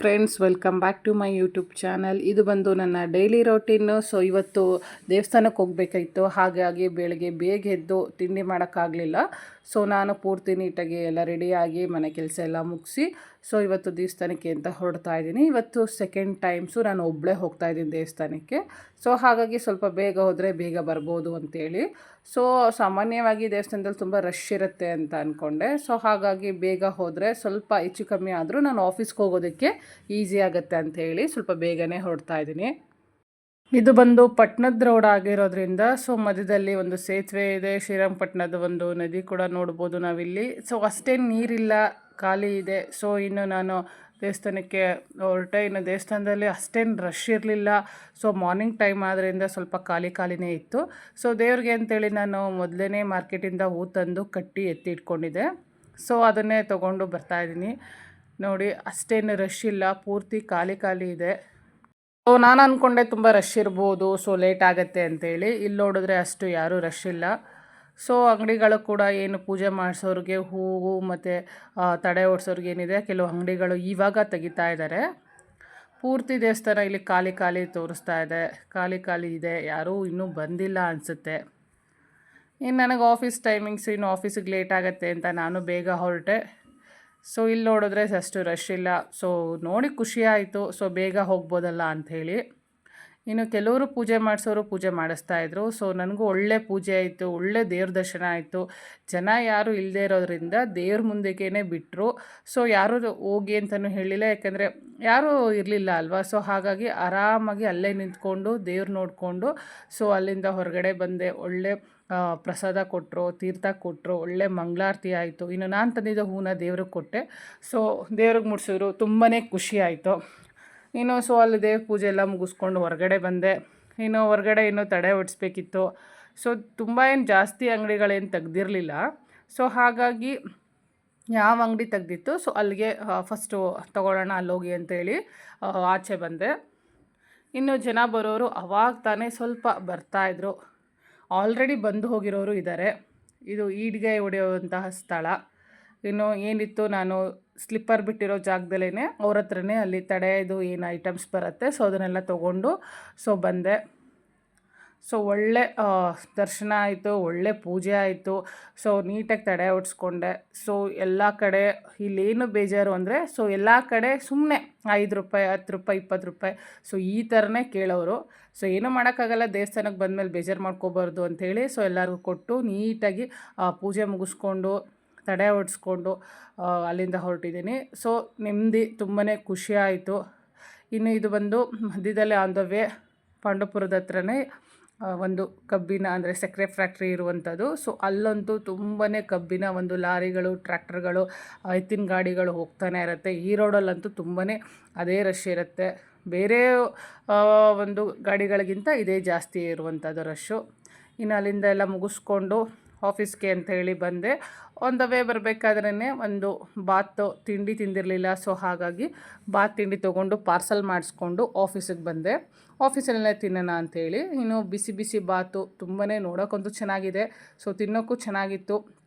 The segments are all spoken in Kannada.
Friends welcome back to my YouTube channel ಇದು ಬಂದು ನನ್ನ ಡೈಲಿ ರೋಟೀನು ಸೊ ಇವತ್ತು ದೇವಸ್ಥಾನಕ್ಕೆ ಹೋಗಬೇಕಾಯಿತು. ಹಾಗಾಗಿ ಬೆಳಗ್ಗೆ ಬೇಗ ಎದ್ದು ತಿಂಡಿ ಮಾಡೋಕ್ಕಾಗಲಿಲ್ಲ. ಸೊ ನಾನು ಪೂರ್ತಿ ನೀಟಾಗಿ ಎಲ್ಲ ರೆಡಿಯಾಗಿ ಮನೆ ಕೆಲಸ ಎಲ್ಲ ಮುಗಿಸಿ ಸೊ ಇವತ್ತು ದೇವಸ್ಥಾನಕ್ಕೆ ಅಂತ ಹೊರಡ್ತಾ ಇದ್ದೀನಿ. ಇವತ್ತು ಸೆಕೆಂಡ್ ಟೈಮ್ಸು ನಾನು ಒಬ್ಬಳೇ ಹೋಗ್ತಾ ಇದ್ದೀನಿ ದೇವಸ್ಥಾನಕ್ಕೆ. ಸೊ ಹಾಗಾಗಿ ಸ್ವಲ್ಪ ಬೇಗ ಹೋದರೆ ಬೇಗ ಬರ್ಬೋದು ಅಂತೇಳಿ. ಸೊ ಸಾಮಾನ್ಯವಾಗಿ ದೇವಸ್ಥಾನದಲ್ಲಿ ತುಂಬ ರಶ್ ಇರುತ್ತೆ ಅಂತ ಅಂದ್ಕೊಂಡೆ ಸೊ ಹಾಗಾಗಿ ಬೇಗ ಹೋದರೆ ಸ್ವಲ್ಪ ಹೆಚ್ಚು ಕಮ್ಮಿ ಆದರೂ ನಾನು ಆಫೀಸ್ಗೆ ಹೋಗೋದಕ್ಕೆ ಈಸಿ ಆಗುತ್ತೆ ಅಂತ ಹೇಳಿ ಸ್ವಲ್ಪ ಬೇಗನೆ ಹೊರಡ್ತಾ ಇದ್ದೀನಿ. ಇದು ಬಂದು ಪಟ್ಟಣದ ರೋಡ್ ಆಗಿರೋದ್ರಿಂದ, ಸೊ ಮಧ್ಯದಲ್ಲಿ ಒಂದು ಸೇತುವೆ ಇದೆ ಶ್ರೀರಂಗಪಟ್ಟಣದ ಒಂದು ನದಿ ಕೂಡ ನೋಡ್ಬೋದು ನಾವಿಲ್ಲಿ. ಸೊ ಅಷ್ಟೇನು ನೀರಿಲ್ಲ, ಖಾಲಿ ಇದೆ. ಸೊ ಇನ್ನು ನಾನು ದೇವಸ್ಥಾನಕ್ಕೆ ಹೊರಟೆ, ಇನ್ನು ದೇವಸ್ಥಾನದಲ್ಲಿ ಅಷ್ಟೇನು ರಶ್ ಇರಲಿಲ್ಲ. ಸೊ ಮಾರ್ನಿಂಗ್ ಟೈಮ್ ಆದ್ದರಿಂದ ಸ್ವಲ್ಪ ಖಾಲಿ ಖಾಲಿನೇ ಇತ್ತು. ಸೊ ದೇವ್ರಿಗೆ ಅಂತೇಳಿ ನಾನು ಮೊದಲೇ ಮಾರ್ಕೆಟಿಂದ ಹೂ ತಂದು ಕಟ್ಟಿ ಎತ್ತಿ ಇಟ್ಕೊಂಡಿದ್ದೆ. ಸೊ ಅದನ್ನೇ ತೊಗೊಂಡು ಬರ್ತಾಯಿದ್ದೀನಿ ನೋಡಿ, ಅಷ್ಟೇನು ರಶ್ ಇಲ್ಲ, ಪೂರ್ತಿ ಖಾಲಿ ಖಾಲಿ ಇದೆ. ಸೊ ನಾನು ಅಂದ್ಕೊಂಡೆ ತುಂಬ ರಶ್ ಇರ್ಬೋದು ಸೊ ಲೇಟ್ ಆಗುತ್ತೆ ಅಂತೇಳಿ. ಇಲ್ಲಿ ನೋಡಿದ್ರೆ ಅಷ್ಟು ಯಾರೂ ರಶ್ ಇಲ್ಲ. ಸೊ ಅಂಗಡಿಗಳು ಕೂಡ ಏನು ಪೂಜೆ ಮಾಡಿಸೋರಿಗೆ ಹೂವು ಮತ್ತು ತಡೆ ಓಡಿಸೋರಿಗೆ ಏನಿದೆ, ಕೆಲವು ಅಂಗಡಿಗಳು ಇವಾಗ ತೆಗಿತಾ ಇದ್ದಾರೆ ಪೂರ್ತಿ ದೇವಸ್ಥಾನ ಇಲ್ಲಿ ಖಾಲಿ ಖಾಲಿ ತೋರಿಸ್ತಾ ಇದೆ. ಖಾಲಿ ಖಾಲಿ ಇದೆ, ಯಾರೂ ಇನ್ನೂ ಬಂದಿಲ್ಲ ಅನಿಸುತ್ತೆ. ಇನ್ನು ನನಗೆ ಆಫೀಸ್ ಟೈಮಿಂಗ್ಸ್ ಇನ್ನು ಆಫೀಸಿಗೆ ಲೇಟ್ ಆಗುತ್ತೆ ಅಂತ ನಾನು ಬೇಗ ಹೊರಟೆ. ಸೊ ಇಲ್ಲಿ ನೋಡಿದ್ರೆ ಅಷ್ಟು ರಶ್ ಇಲ್ಲ. ಸೊ ನೋಡಿ ಖುಷಿ ಆಯಿತು. ಸೊ ಬೇಗ ಹೋಗ್ಬೋದಲ್ಲ ಅಂಥೇಳಿ ಇನ್ನು ಕೆಲವರು ಪೂಜೆ ಮಾಡಿಸೋರು ಪೂಜೆ ಮಾಡಿಸ್ತಾ ಇದ್ರು. ಸೊ ನನಗೂ ಒಳ್ಳೆ ಪೂಜೆ ಆಯಿತು. ಒಳ್ಳೆ ದೇವ್ರ ದರ್ಶನ ಆಯಿತು. ಜನ ಯಾರು ಇಲ್ಲದೆ ಇರೋದ್ರಿಂದ ದೇವ್ರ ಮುಂದೆಗೇ ಬಿಟ್ಟರು ಸೊ ಯಾರು ಹೋಗಿ ಅಂತಲೂ ಹೇಳಿಲ್ಲ. ಯಾಕೆಂದರೆ ಯಾರೂ ಇರಲಿಲ್ಲ ಅಲ್ವಾ? ಸೊ ಹಾಗಾಗಿ ಆರಾಮಾಗಿ ಅಲ್ಲೇ ನಿಂತ್ಕೊಂಡು ದೇವ್ರು ನೋಡಿಕೊಂಡು ಸೊ ಅಲ್ಲಿಂದ ಹೊರಗಡೆ ಬಂದೆ. ಒಳ್ಳೆ ಪ್ರಸಾದ ಕೊಟ್ಟರು ತೀರ್ಥ ಕೊಟ್ಟರು ಒಳ್ಳೆ ಮಂಗಳಾರತಿ ಆಯಿತು. ಇನ್ನು ನಾನು ತಂದಿದ್ದ ಹೂವನ್ನ ದೇವ್ರಿಗೆ ಕೊಟ್ಟೆ. ಸೊ ದೇವ್ರಿಗೆ ಮುಡಿಸಿದ್ರು ತುಂಬಾ ಖುಷಿ ಆಯಿತು. ಇನ್ನು ಸೊ ಅಲ್ಲಿ ದೇವ್ರ ಪೂಜೆ ಎಲ್ಲ ಮುಗಿಸ್ಕೊಂಡು ಹೊರಗಡೆ ಬಂದೆ. ಇನ್ನು ಹೊರಗಡೆ ಇನ್ನೂ ತಡೆ ಹೊಡಿಸ್ಬೇಕಿತ್ತು ಸೊ ತುಂಬ ಏನು ಜಾಸ್ತಿ ಅಂಗಡಿಗಳೇನು ತೆಗ್ದಿರಲಿಲ್ಲ. ಸೊ ಹಾಗಾಗಿ ಯಾವ ಅಂಗಡಿ ತೆಗ್ದಿತ್ತು? ಸೊ ಅಲ್ಲಿಗೆ ಫಸ್ಟು ತೊಗೊಳ್ಳೋಣ, ಅಲ್ಲೋಗಿ ಅಂತೇಳಿ ಆಚೆ ಬಂದೆ. ಇನ್ನು ಜನ ಬರೋರು ಅವಾಗ ತಾನೇ ಸ್ವಲ್ಪ ಬರ್ತಾಯಿದ್ರು ಆಲ್ರೆಡಿ ಬಂದು ಹೋಗಿರೋರು ಇದ್ದಾರೆ. ಇದು ಈಡ್ಗೆ ಹೊಡೆಯುವಂತಹ ಸ್ಥಳ. ಇನ್ನು ಏನಿತ್ತು, ನಾನು ಸ್ಲಿಪ್ಪರ್ ಬಿಟ್ಟಿರೋ ಜಾಗದಲ್ಲೇ ಅವ್ರ ಹತ್ರನೇ ಅಲ್ಲಿ ತಡೆಯದು ಏನು ಐಟಮ್ಸ್ ಬರುತ್ತೆ, ಸೊ ಅದನ್ನೆಲ್ಲ ತೊಗೊಂಡು, ಸೊ ಬಂದೆ. ಸೊ ಒಳ್ಳೆ ದರ್ಶನ ಆಯಿತು, ಒಳ್ಳೆ ಪೂಜೆ ಆಯಿತು. ಸೊ ನೀಟಾಗಿ ತಡೆ ಓಡಿಸ್ಕೊಂಡೆ ಸೊ ಎಲ್ಲ ಕಡೆ ಇಲ್ಲೇನು ಬೇಜಾರು ಅಂದರೆ, ಸೊ ಎಲ್ಲ ಕಡೆ ಸುಮ್ಮನೆ ಐದು ರೂಪಾಯಿ, ಹತ್ತು ರೂಪಾಯಿ, ಇಪ್ಪತ್ತು ರೂಪಾಯಿ. ಸೊ ಈ ಥರನೇ ಕೇಳೋರು. ಸೊ ಏನೂ ಮಾಡೋಕ್ಕಾಗಲ್ಲ, ದೇವಸ್ಥಾನಕ್ಕೆ ಬಂದಮೇಲೆ ಬೇಜಾರು ಮಾಡ್ಕೋಬಾರ್ದು ಅಂಥೇಳಿ ಸೊ ಎಲ್ಲರಿಗೂ ಕೊಟ್ಟು ನೀಟಾಗಿ ಪೂಜೆ ಮುಗಿಸ್ಕೊಂಡು, ತಡೆ ಓಡಿಸ್ಕೊಂಡು ಅಲ್ಲಿಂದ ಹೊರಟಿದ್ದೀನಿ. ಸೊ ನೆಮ್ಮದಿ ತುಂಬಾ ಖುಷಿ ಆಯಿತು. ಇನ್ನು ಇದು ಬಂದು ಮಧ್ಯದಲ್ಲೇ ಆನ್ ದ ವೇ ಪಾಂಡವಪುರದ ಹತ್ರನೇ ಒಂದು ಕಬ್ಬಿನ ಅಂದರೆ ಸಕ್ಕರೆ ಫ್ಯಾಕ್ಟ್ರಿ ಇರುವಂಥದ್ದು ಸೊ ಅಲ್ಲಂತೂ ತುಂಬಾ ಕಬ್ಬಿನ ಒಂದು ಲಾರಿಗಳು ಟ್ರ್ಯಾಕ್ಟರ್ಗಳು ಎತ್ತಿನ ಗಾಡಿಗಳು ಹೋಗ್ತಾನೆ ಇರುತ್ತೆ. ಈ ರೋಡಲ್ಲಂತೂ ತುಂಬಾ ಅದೇ ರಶ್ ಇರುತ್ತೆ. ಬೇರೆ ಒಂದು ಗಾಡಿಗಳಿಗಿಂತ ಇದೇ ಜಾಸ್ತಿ ಇರುವಂಥದ್ದು ರಶ್ಶು ಇನ್ನು ಅಲ್ಲಿಂದ ಎಲ್ಲ ಮುಗಿಸ್ಕೊಂಡು ಆಫೀಸ್ಗೆ ಅಂತ ಹೇಳಿ ಬಂದೆ. ಆನ್ ದ ವೇ ಬರಬೇಕಾದ್ರೇ ಒಂದು ಬಾತ್ ತಿಂಡಿ ತಿಂದಿರಲಿಲ್ಲ. ಸೊ, ಹಾಗಾಗಿ ಬಾತ್ ತಿಂಡಿ ತೊಗೊಂಡು ಪಾರ್ಸಲ್ ಮಾಡಿಸ್ಕೊಂಡು ಆಫೀಸಿಗೆ ಬಂದೆ. ಆಫೀಸಲ್ಲೇ ತಿನ್ನೋಣ ಅಂಥೇಳಿ ಇನ್ನು ಬಿಸಿ ಬಿಸಿ ಬಾತು ತುಂಬಾ ನೋಡೋಕ್ಕಂತೂ ಚೆನ್ನಾಗಿದೆ. ಸೊ, ತಿನ್ನೋಕ್ಕೂ ಚೆನ್ನಾಗಿತ್ತು.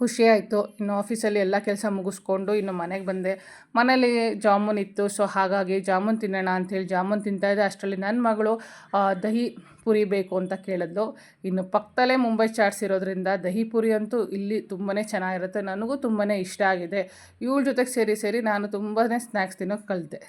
ಖುಷಿ ಆಯಿತು. ಇನ್ನು ಆಫೀಸಲ್ಲಿ ಎಲ್ಲ ಕೆಲಸ ಮುಗಿಸ್ಕೊಂಡು ಇನ್ನು ಮನೆಗೆ ಬಂದೆ. ಮನೇಲಿ ಜಾಮೂನ್ ಇತ್ತು. ಸೊ ಹಾಗಾಗಿ ಜಾಮೂನ್ ತಿನ್ನೋಣ ಅಂಥೇಳಿ ಜಾಮೂನ್ ತಿಂತಾಯಿದ್ದೆ ಅಷ್ಟರಲ್ಲಿ ನನ್ನ ಮಗಳು ದಹಿ ಪುರಿ ಬೇಕು ಅಂತ ಕೇಳಿದ್ಲು. ಇನ್ನು ಪಕ್ಕದಲ್ಲೇ ಮುಂಬೈ ಚಾಟ್ಸ್ ಇರೋದ್ರಿಂದ ದಹಿ ಪುರಿ ಅಂತೂ ಇಲ್ಲಿ ತುಂಬಾ ಚೆನ್ನಾಗಿರುತ್ತೆ. ನನಗೂ ತುಂಬಾ ಇಷ್ಟ ಆಗಿದೆ. ಇವಳ ಜೊತೆಗೆ ಸೇರಿ ಸೇರಿ ನಾನು ತುಂಬಾ ಸ್ನ್ಯಾಕ್ಸ್ ತಿನ್ನೋಕೆ ಕಲಿತೆ.